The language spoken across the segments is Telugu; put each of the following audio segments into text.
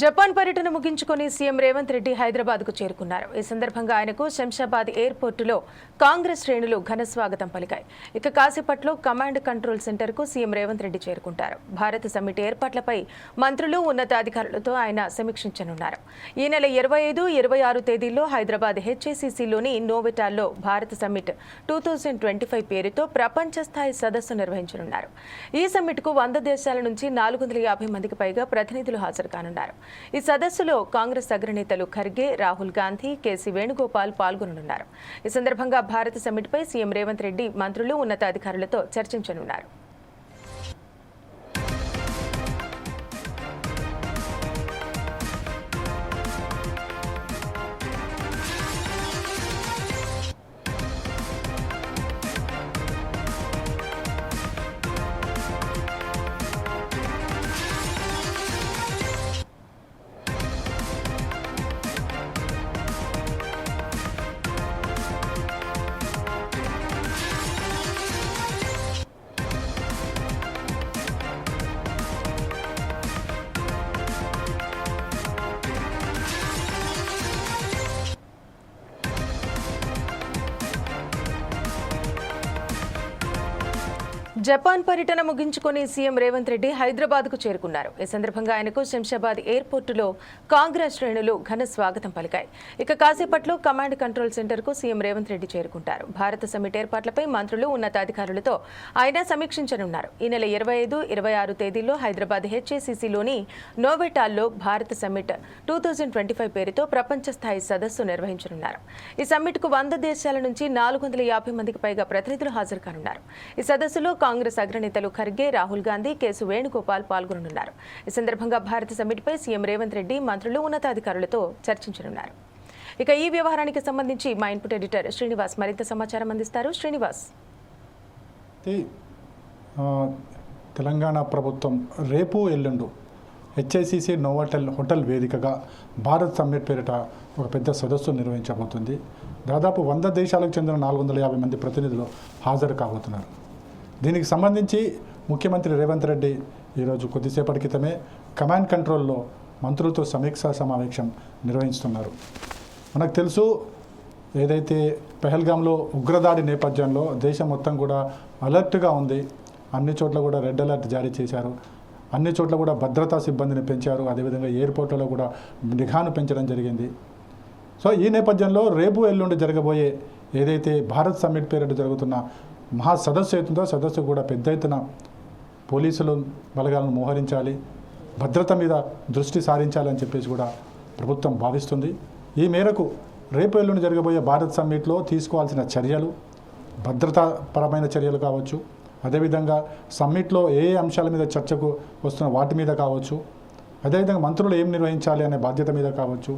జపాన్ పర్యటన ముగించుకొని సీఎం రేవంత్ రెడ్డి హైదరాబాద్కు చేరుకున్నారు. ఈ సందర్భంగా ఆయనకు శంషాబాద్ ఎయిర్పోర్టులో కాంగ్రెస్ శ్రేణులు ఘన స్వాగతం పలికాయి. ఇక కాసేపట్లో కమాండ్ కంట్రోల్ సెంటర్కు సీఎం రేవంత్ రెడ్డి చేరుకుంటారు. భారత సమ్మిట్ ఏర్పాట్లపై మంత్రులు ఉన్నతాధికారులతో ఆయన సమీక్షించనున్నారు. ఈ నెల ఇరవై ఐదు ఇరవై ఆరు తేదీల్లో హైదరాబాద్ హెచ్ఏసీసీలోని నోవెటాల్లో Bharat summit two thousand twenty five పేరుతో ప్రపంచ స్థాయి సదస్సు నిర్వహించనున్నారు. ఈ సమ్మిట్కు వంద దేశాల నుంచి నాలుగు వందల యాభై మందికి పైగా ప్రతినిధులు హాజరు కానున్నారు. ఈ సదస్సులో కాంగ్రెస్ అగ్రనేతలు ఖర్గే రాహుల్ గాంధీ కేసీ వేణుగోపాల్ పాల్గొననున్నారు. ఈ సందర్భంగా భారత సమ్మిట్పై సీఎం రేవంత్ రెడ్డి మంత్రులు ఉన్నతాధికారులతో చర్చించనున్నారు. జపాన్ పర్యటన ముగించుకొని సీఎం రేవంత్ రెడ్డి హైదరాబాద్కు చేరుకున్నారు. ఈ సందర్భంగా ఆయనకు శంషాబాద్ ఎయిర్పోర్టులో కాంగ్రెస్ శ్రేణులు ఘన స్వాగతం పలికాయి. ఇక కాసేపట్లో కమాండ్ కంట్రోల్ సెంటర్కు సీఎం రేవంత్ రెడ్డి చేరుకుంటారు. భారత సమిట్ ఏర్పాట్లపై మంత్రులు ఉన్నతాధికారులతో ఆయన సమీక్షించనున్నారు. ఈ నెల ఇరవై ఐదు ఇరవై ఆరు తేదీల్లో హైదరాబాద్ హెచ్ఏసీసీలోని నోవెటాల్లో Bharat summit two thousand twenty five పేరుతో ప్రపంచ స్థాయి సదస్సు నిర్వహించనున్నారు. ఈ సమ్మిట్కు వంద దేశాల నుంచి నాలుగు వందల యాభై మందికి పైగా ప్రతినిధులు హాజరు కానున్నారు. ఈ సదస్సులో కాంగ్రెస్ కాంగ్రెస్ అగ్రనేతలు ఖర్గే రాహుల్ గాంధీ కేసు వేణుగోపాల్ పాల్గొననున్నారు. ఈ సందర్భంగా భారత సమ్మిట్పై సీఎం రేవంత్ రెడ్డి మంత్రులు ఉన్నతాధికారులతో చర్చించనున్నారు. ఇక ఈ వ్యవహారానికి సంబంధించి మా ఇన్పుట్ ఎడిటర్ శ్రీనివాస్ మరింత సమాచారం అందిస్తారు. శ్రీనివాస్. తెలంగాణ ప్రభుత్వం రేపు ఎల్లుండు హెచ్ఐసిసి నోవాటెల్ హోటల్ వేదికగా భారత్ సమ్మిట్ పేరిట ఒక పెద్ద సదస్సు నిర్వహించబోతుంది. దాదాపు వంద దేశాలకు చెందిన నాలుగు వందల యాభై మంది ప్రతినిధులు హాజరు కాబోతున్నారు. దీనికి సంబంధించి ముఖ్యమంత్రి రేవంత్ రెడ్డి ఈరోజు కొద్దిసేపటి క్రితమే కమాండ్ కంట్రోల్లో మంత్రులతో సమీక్షా సమావేశం నిర్వహిస్తున్నారు. మనకు తెలుసు ఏదైతే పెహల్గాంలో ఉగ్రదాడి నేపథ్యంలో దేశం మొత్తం కూడా అలర్ట్గా ఉంది. అన్ని చోట్ల కూడా రెడ్ అలర్ట్ జారీ చేశారు. అన్ని చోట్ల కూడా భద్రతా సిబ్బందిని పెంచారు. అదేవిధంగా ఎయిర్పోర్ట్లలో కూడా నిఘాను పెంచడం జరిగింది. సో ఈ నేపథ్యంలో రేపు ఎల్లుండి జరగబోయే ఏదైతే భారత్ సమ్మిట్ పేరిట జరుగుతున్న మహా సదస్సు అవుతుందో సదస్సు కూడా పెద్ద ఎత్తున పోలీసులు బలగాలను మోహరించాలి భద్రత మీద దృష్టి సారించాలని చెప్పేసి కూడా ప్రభుత్వం భావిస్తుంది. ఈ మేరకు రేపు ఎల్లుండి జరగబోయే భారత్ సమ్మిట్లో తీసుకోవాల్సిన చర్యలు భద్రతాపరమైన చర్యలు కావచ్చు అదేవిధంగా సమ్మిట్లో ఏ అంశాల మీద చర్చకు వస్తున్న వాటి మీద కావచ్చు అదేవిధంగా మంత్రులు ఏం నిర్వహించాలి అనే బాధ్యత మీద కావచ్చు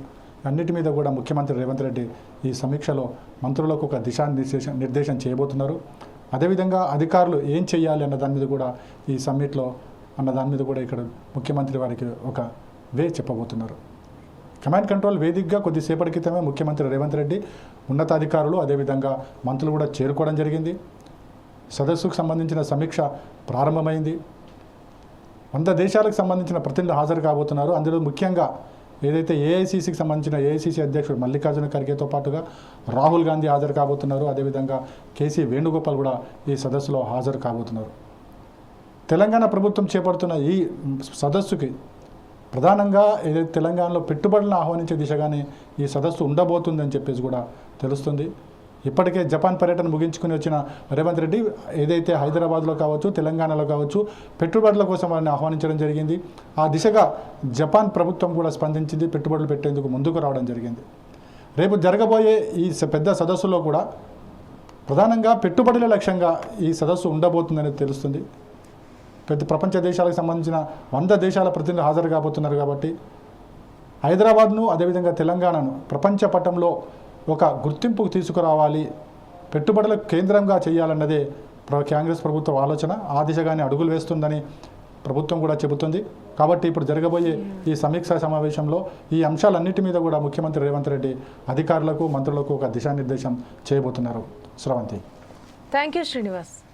అన్నిటి మీద కూడా ముఖ్యమంత్రి రేవంత్ రెడ్డి ఈ సమీక్షలో మంత్రులకు ఒక దిశానిర్దేశం నిర్దేశం చేయబోతున్నారు. అదేవిధంగా అధికారులు ఏం చేయాలి అన్న దాని మీద కూడా ఈ సమ్మిట్లో అన్న దాని మీద కూడా ఇక్కడ ముఖ్యమంత్రి వారికి ఒక వే చెప్పబోతున్నారు. కమాండ్ కంట్రోల్ వేదికగా కొద్దిసేపటి క్రితమే ముఖ్యమంత్రి రేవంత్ రెడ్డి ఉన్నతాధికారులు అదేవిధంగా మంత్రులు కూడా చేరుకోవడం జరిగింది. సదస్సుకు సంబంధించిన సమీక్ష ప్రారంభమైంది. వంద దేశాలకు సంబంధించిన ప్రతినిధులు హాజరు కాబోతున్నారు. అందులో ముఖ్యంగా ఏదైతే ఏఐసీసీకి సంబంధించిన ఏఐసీసీ అధ్యక్షుడు మల్లికార్జున ఖర్గేతో పాటుగా రాహుల్ గాంధీ హాజరు కాబోతున్నారు. అదేవిధంగా కేసీ వేణుగోపాల్ కూడా ఈ సదస్సులో హాజరు కాబోతున్నారు. తెలంగాణ ప్రభుత్వం చేపడుతున్న ఈ సదస్సుకి ప్రధానంగా ఏదైతే తెలంగాణలో పెట్టుబడులను ఆహ్వానించే దిశగానే ఈ సదస్సు ఉండబోతుందని చెప్పేసి కూడా తెలుస్తుంది. ఇప్పటికే జపాన్ పర్యటన ముగించుకుని వచ్చిన రేవంత్ రెడ్డి ఏదైతే హైదరాబాద్లో కావచ్చు తెలంగాణలో కావచ్చు పెట్టుబడుల కోసం వారిని ఆహ్వానించడం జరిగింది. ఆ దిశగా జపాన్ ప్రభుత్వం కూడా స్పందించింది పెట్టుబడులు పెట్టేందుకు ముందుకు రావడం జరిగింది. రేపు జరగబోయే ఈ స- పెద్ద సదస్సులో కూడా ప్రధానంగా పెట్టుబడుల లక్ష్యంగా ఈ సదస్సు ఉండబోతుందని తెలుస్తుంది. పెద్ద ప్రపంచ దేశాలకు సంబంధించిన వంద దేశాల ప్రతినిధులు హాజరు కాబోతున్నారు కాబట్టి హైదరాబాద్ను అదేవిధంగా తెలంగాణను ప్రపంచ పటంలో ఒక గుర్తింపుకు తీసుకురావాలి. పెట్టుబడులకు కేంద్రంగా చేయాలన్నదే కాంగ్రెస్ ప్రభుత్వ ఆలోచన. ఆ దిశగానే అడుగులు వేస్తుందని ప్రభుత్వం కూడా చెబుతుంది. కాబట్టి ఇప్పుడు జరగబోయే ఈ సమీక్షా సమావేశంలో ఈ అంశాలన్నిటి మీద కూడా ముఖ్యమంత్రి రేవంత్ రెడ్డి అధికారులకు మంత్రులకు ఒక దిశానిర్దేశం చేయబోతున్నారు. Sravanthi thank you Srinivas.